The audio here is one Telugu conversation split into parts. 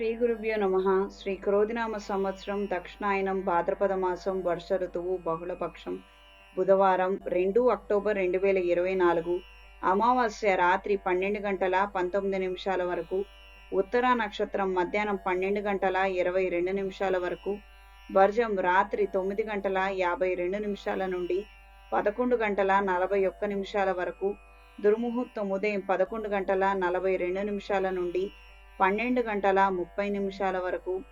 శ్రీ గురుభ్యో నమ. శ్రీ క్రోధినామ సంవత్సరం దక్షిణాయనం భాద్రపద మాసం వర్ష ఋతువు బహుళపక్షం బుధవారం రెండు అక్టోబర్ రెండు వేల ఇరవై నాలుగు అమావాస్య రాత్రి పన్నెండు గంటల పంతొమ్మిది నిమిషాల వరకు ఉత్తర నక్షత్రం మధ్యాహ్నం పన్నెండు గంటల ఇరవై రెండు నిమిషాల వరకు వర్జం రాత్రి తొమ్మిది గంటల యాభై రెండు నిమిషాల నుండి పదకొండు గంటల నలభై ఒక్క నిమిషాల వరకు దుర్ముహూర్తం ఉదయం పదకొండు గంటల నలభై రెండు నిమిషాల నుండి పన్నెండు గంటల ముప్పై నిమిషాల వరకు.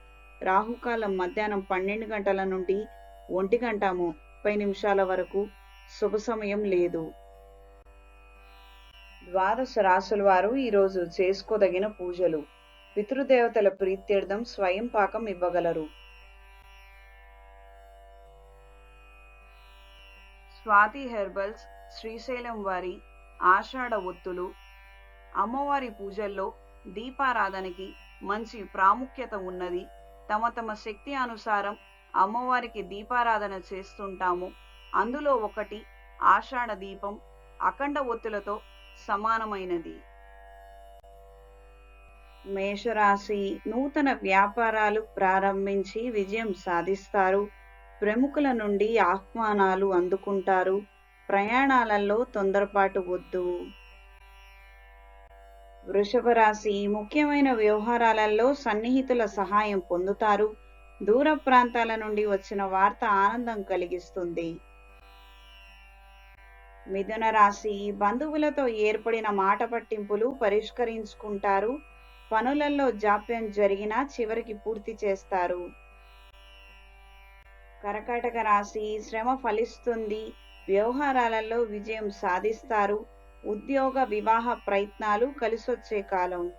రాహుకాలం మధ్యాహ్నం పన్నెండు గంటల నుండి ఒంటి గంట ముప్పై నిమిషాల వరకు శుభ సమయం లేదు. ద్వాదశ రాసుల వారు ఈరోజు చేసుకోదగిన పూజలు. పితృదేవతల ప్రీత్యర్థం స్వయం పాకం ఇవ్వగలరు. స్వాతి హెర్బల్స్ శ్రీశైలం వారి ఆషాఢ ఒత్తులు. అమ్మవారి పూజల్లో దీపారాధనకి మంచి ప్రాముఖ్యత ఉన్నది. తమ తమ శక్తి అనుసారం అమ్మవారికి దీపారాధన చేస్తుంటాము. అందులో ఒకటి ఆషాఢ దీపం అఖండ ఒత్తులతో సమానమైనది. మేషరాశి నూతన వ్యాపారాలు ప్రారంభించి విజయం సాధిస్తారు. ప్రముఖుల నుండి ఆహ్వానాలు అందుకుంటారు. ప్రయాణాలలో తొందరపాటు వద్దు. వృషభ రాశి ముఖ్యమైన వ్యవహారాలలో సన్నిహితుల సహాయం పొందుతారు. దూర ప్రాంతాల నుండి వచ్చిన వార్త ఆనందం కలిగిస్తుంది. మిథున రాశి బంధువులతో ఏర్పడిన మాట పట్టింపులు పరిష్కరించుకుంటారు. పనులలో జాప్యం జరిగినా చివరికి పూర్తి చేస్తారు. కర్కాటక రాశి శ్రమ ఫలిస్తుంది. వ్యవహారాలలో విజయం సాధిస్తారు. ఉద్యోగ వివాహ ప్రయత్నాలు కలిసొచ్చే కాలం.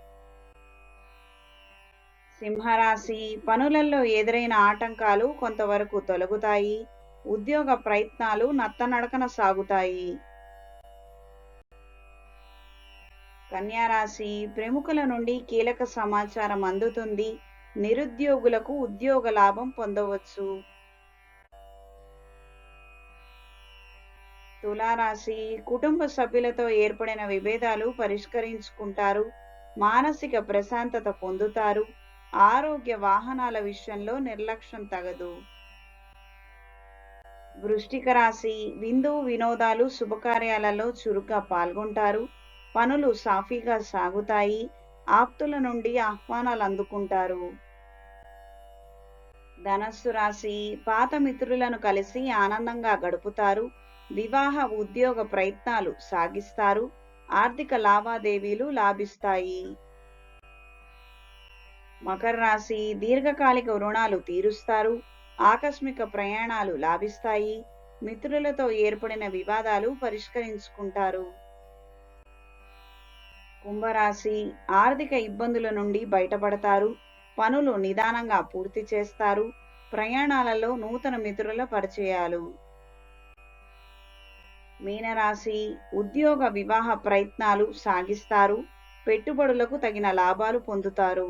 సింహరాశి పనులలో ఎదురైన ఆటంకాలు కొంతవరకు తొలగుతాయి. ఉద్యోగ ప్రయత్నాలు నత్తనడకన సాగుతాయి. కన్యారాశి ప్రముఖుల నుండి కీలక సమాచారం అందుతుంది. నిరుద్యోగులకు ఉద్యోగ లాభం పొందవచ్చు. తులారాశి కుటుంబ సభ్యులతో ఏర్పడిన విభేదాలు పరిష్కరించుకుంటారు. మానసిక ప్రశాంతత పొందుతారు. ఆరోగ్య వాహనాల విషయంలో నిర్లక్ష్యం తగదు. వృష్టిక రాశి విందు వినోదాలు శుభకార్యాలలో చురుగ్గా పాల్గొంటారు. పనులు సాఫీగా సాగుతాయి. ఆప్తుల నుండి ఆహ్వానాలు అందుకుంటారు. ధనస్సు రాశి పాత మిత్రులను కలిసి ఆనందంగా గడుపుతారు. వివాహ ఉద్యోగ ప్రయత్నాలు సాగిస్తారు. ఆర్థిక లావాదేవీలు లాభిస్తాయి. మకర రాశి దీర్ఘకాలిక రుణాలు తీరుస్తారు. ఆకస్మిక ప్రయాణాలు లాభిస్తాయి. మిత్రులతో ఏర్పడిన వివాదాలు పరిష్కరించుకుంటారు. కుంభరాశి ఆర్థిక ఇబ్బందుల నుండి బయటపడతారు. పనులు నిదానంగా పూర్తి చేస్తారు. ప్రయాణాలలో నూతన మిత్రుల పరిచయాలు. మీనరాశి ఉద్యోగ వివాహ ప్రయత్నాలు సాగిస్తారు. పెట్టుబడులకు తగిన లాభాలు పొందుతారు.